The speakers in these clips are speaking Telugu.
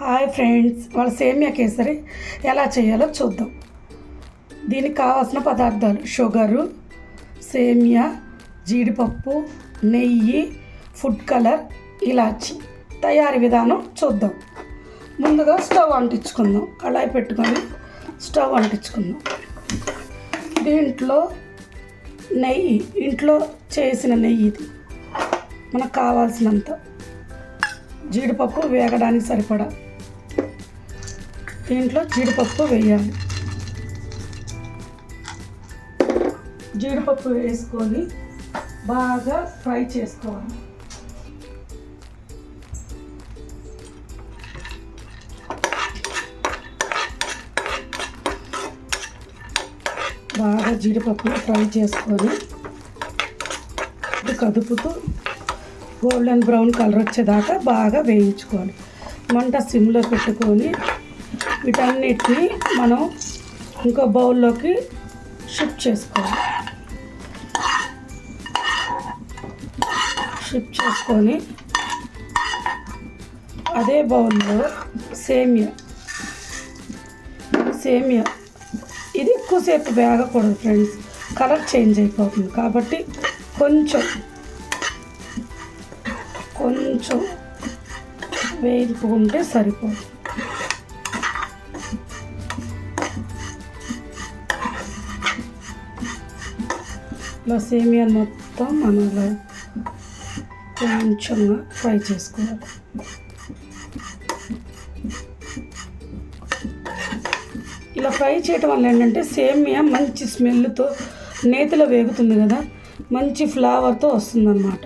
హాయ్ ఫ్రెండ్స్ వాళ్ళ సేమియా కేసరి ఎలా చేయాలో చూద్దాం. దీనికి కావాల్సిన పదార్థాలు షుగరు సేమియా జీడిపప్పు నెయ్యి ఫుడ్ కలర్ ఇలాచి. తయారీ విధానం చూద్దాం. ముందుగా స్టవ్ అంటించుకుందాం. కళాయి పెట్టుకొని స్టవ్ అంటించుకుందాం. దీంట్లో నెయ్యి ఇంట్లో చేసిన నెయ్యి ఇది. మనకు కావాల్సినంత జీడిపప్పు వేగడానికి సరిపడా దీంట్లో జీడిపప్పు వేయాలి. జీడిపప్పు వేసుకొని బాగా ఫ్రై చేసుకోవాలి. బాగా జీడిపప్పు ఫ్రై చేసుకొని కదుపుతూ గోల్డెన్ బ్రౌన్ కలర్ వచ్చేదాకా బాగా వేయించుకోవాలి. మంట సిమ్లో పెట్టుకొని వీటన్నిటిని మనం ఇంకో బౌల్లోకి షిఫ్ట్ చేసుకోవాలి. షిఫ్ట్ చేసుకొని అదే బౌల్లో సేమియా సేమియా. ఇది ఎక్కువసేపు వేగకూడదు ఫ్రెండ్స్. కలర్ చేంజ్ అయిపోతుంది కాబట్టి కొంచెం కొంచెం వేయించుకుంటే సరిపోదు ఇలా సేమియా మొత్తం మనలో కొంచెంగా ఫ్రై చేసుకోవాలి. ఇలా ఫ్రై చేయటం వల్ల ఏంటంటే సేమియా మంచి స్మెల్తో నేతిలో వేగుతుంది కదా మంచి ఫ్లేవర్తో వస్తుందన్నమాట.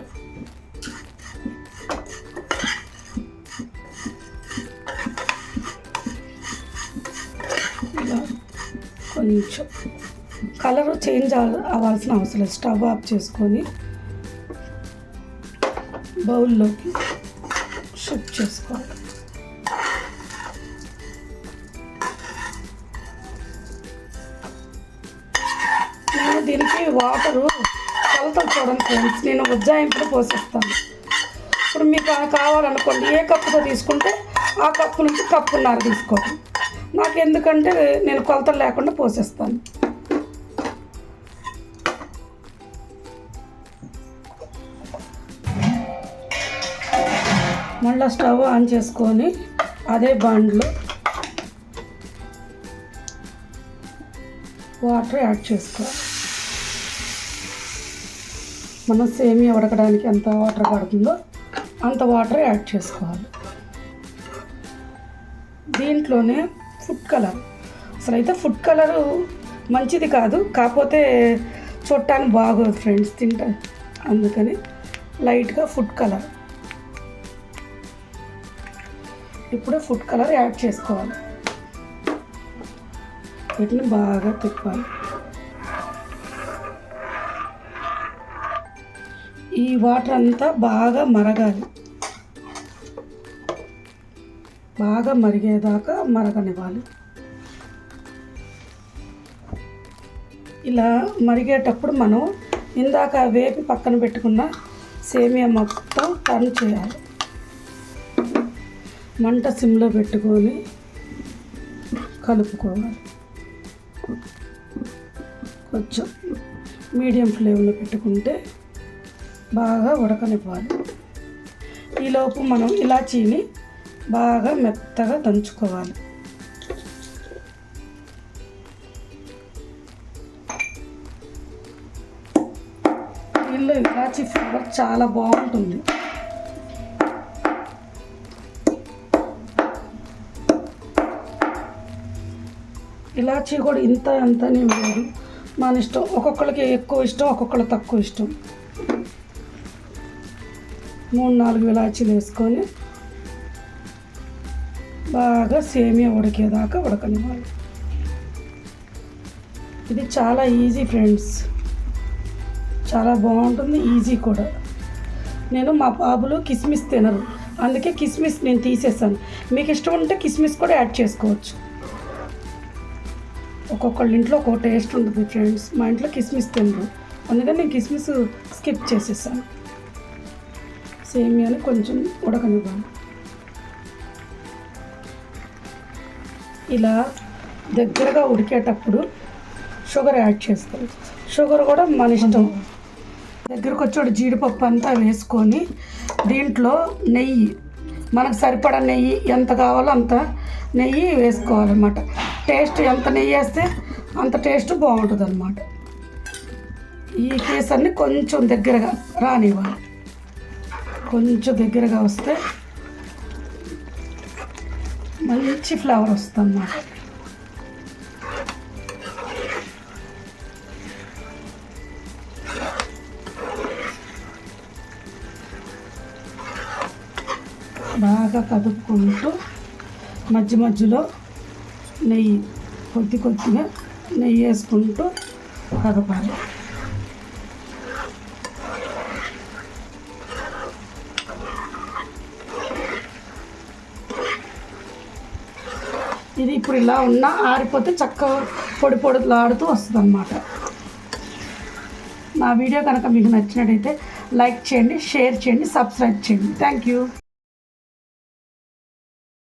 కొంచెం కలర్ చేంజ్ అవ్వాల్సిన అవసరం లేదు. స్టవ్ ఆఫ్ చేసుకొని బౌల్లోకి షిఫ్ట్ చేసుకోవాలి. నేను దీనికి వాటరు కొలతలు చూడండి ఫ్రెండ్స్ నేను ఉజ్జాయింపులు పోసేస్తాను ఇప్పుడు మీకు కావాలనుకోండి ఏ కప్పుతో తీసుకుంటే ఆ కప్పు నుంచి కప్పున్నర తీసుకోండి. నాకు ఎందుకంటే నేను కొలతలు లేకుండా పోసేస్తాను మళ్ళీ స్టవ్ ఆన్ చేసుకొని అదే బండ్లో వాటర్ యాడ్ చేసుకోవాలి మనం సేమియా ఉడకడానికి ఎంత వాటర్ పడుతుందో అంత వాటర్ యాడ్ చేసుకోవాలి. దీంట్లోనే ఫుడ్ కలర్. అసలు అయితే ఫుడ్ కలరు మంచిది కాదు కాకపోతే చూడటానికి బాగోదు ఫ్రెండ్స్ తింటా అందుకని లైట్గా ఫుడ్ కలర్. ఇప్పుడు ఫుడ్ కలర్ యాడ్ చేసుకోవాలి. వీటిని బాగా తిప్పాలి. ఈ వాటర్ అంతా బాగా మరగాలి. బాగా మరిగేదాకా మరగనివ్వాలి. ఇలా మరిగేటప్పుడు మనం ఇందాక వేపి పక్కన పెట్టుకున్న సేమియా మొత్తం టర్న్ చేయాలి. మంట సిమ్లో పెట్టుకొని కలుపుకోవాలి. కొంచెం మీడియం ఫ్లేమ్లో పెట్టుకుంటే బాగా ఉడకనివ్వాలి. ఈలోపు మనం ఇలాచీని బాగా మెత్తగా దంచుకోవాలి. దీనిలో ఇలాచీ ఫ్లేవర్ చాలా బాగుంటుంది. ఇలాచీ కూడా ఇంత అంత అని లేదు మన ఇష్టం. ఒక్కొక్కరికి ఎక్కువ ఇష్టం ఒక్కొక్కరు తక్కువ ఇష్టం. మూడు నాలుగు ఇలాచీలు వేసుకొని బాగా సేమియా ఉడికేదాకా ఉడకనివ్వాలి. ఇది చాలా ఈజీ ఫ్రెండ్స్. చాలా బాగుంటుంది ఈజీ కూడా. నేను మా బాబులు కిస్మిస్ తినరు. అందుకే కిస్మిస్ నేను తీసేసాను. మీకు ఇష్టం ఉంటే కిస్మిస్ కూడా యాడ్ చేసుకోవచ్చు. ఒక్కొక్కళ్ళ ఇంట్లో ఒక్కొక్క టేస్ట్ ఉంటుంది ఫ్రెండ్స్. మా ఇంట్లో కిస్మిస్ తినరు. అందుకని నేను కిస్మిస్ స్కిప్ చేసేసాను. సేమియాని కొంచెం ఉడకనివ్వాలి. ఇలా దగ్గరగా ఉడికేటప్పుడు షుగర్ యాడ్ చేస్తాం షుగర్ కూడా మన ఇష్టం. దగ్గరకు వచ్చాడు జీడిపప్పు అంతా వేసుకొని దీంట్లో నెయ్యి మనకు సరిపడా నెయ్యి ఎంత కావాలో అంత నెయ్యి వేసుకోవాలన్నమాట. టేస్ట్ ఎంత నెయ్యి వేస్తే అంత టేస్ట్ బాగుంటుంది అనమాట ఈ కేసర్ని కొంచెం దగ్గరగా రానివ్వాలి. కొంచెం దగ్గరగా వస్తే మంచి ఫ్లేవర్ వస్తుంది అన్నమాట బాగా కదుపుకుంటూ మధ్య మధ్యలో నెయ్యి కొద్ది కొద్దిగా నెయ్యి వేసుకుంటూ కదపాలి ఇది ఇప్పుడు ఇలా ఉన్నా ఆరిపోతే చక్కగా పొడి ఆడుతూ వస్తుంది అన్నమాట నా వీడియో కనుక మీకు నచ్చినట్టయితే లైక్ చేయండి షేర్ చేయండి సబ్స్క్రైబ్ చేయండి. Thank you